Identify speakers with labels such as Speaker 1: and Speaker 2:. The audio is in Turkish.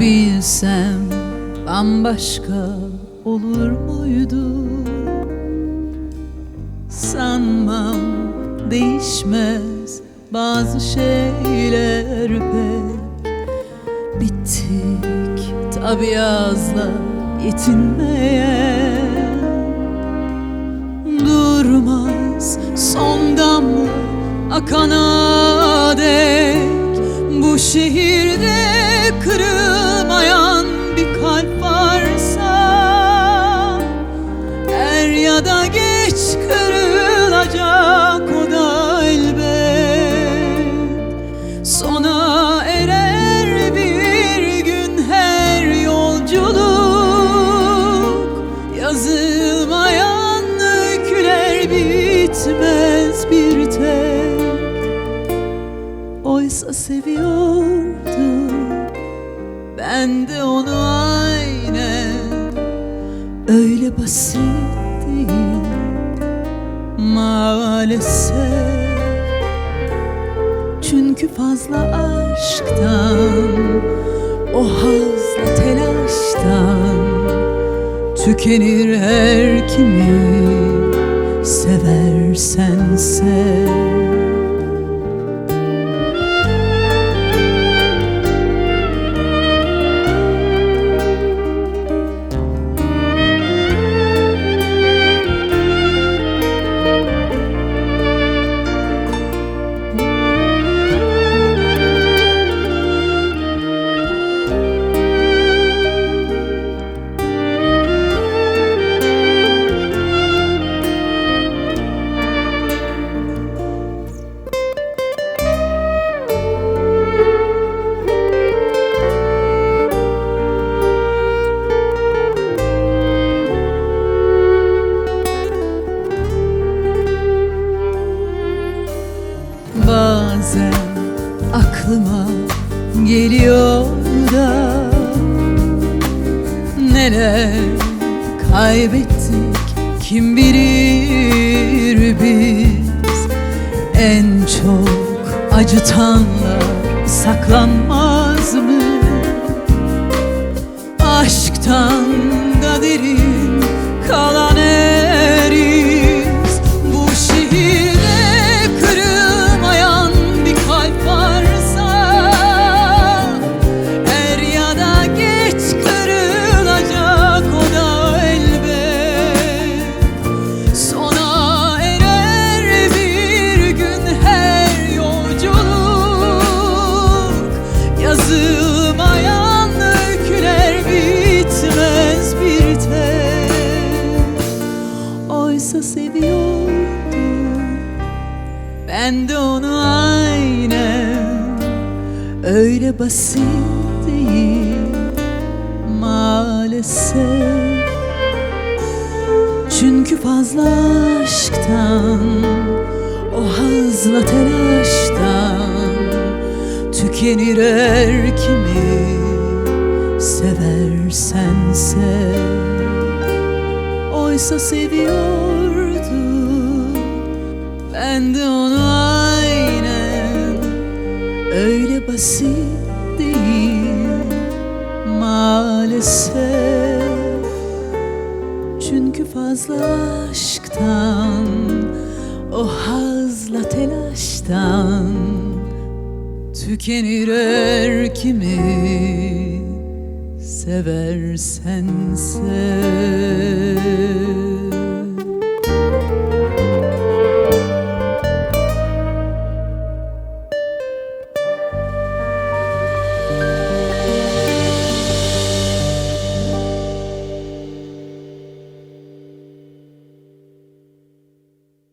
Speaker 1: Bilsem bambaşka olur muydu? Sanmam değişmez bazı şeyler pek Bittik tabiazla yetinmeye Durmaz son damla akana dek. Bu şehirde kırılmayan Oysa seviyordum. Ben de onu aynen. Öyle basit değil maalesef. Çünkü fazla aşktan O hazla telaştan Tükenir her kimi Seversen sev geliyor da Neler kaybettik kim bilir biz En çok acıtanlar saklanmaz mı? Aşktan da derin Oysa seviyordum. Ben de onu aynen Öyle basit değil maalesef. Çünkü fazla aşktan O hazla telaştan Tükenir her kimi Seversen sev Oysa seviyordum Ben de onu aynen. Öyle basit değil Maalesef. Çünkü fazla aşktan O hazla telaştan Tükenir her kimi Seversen sev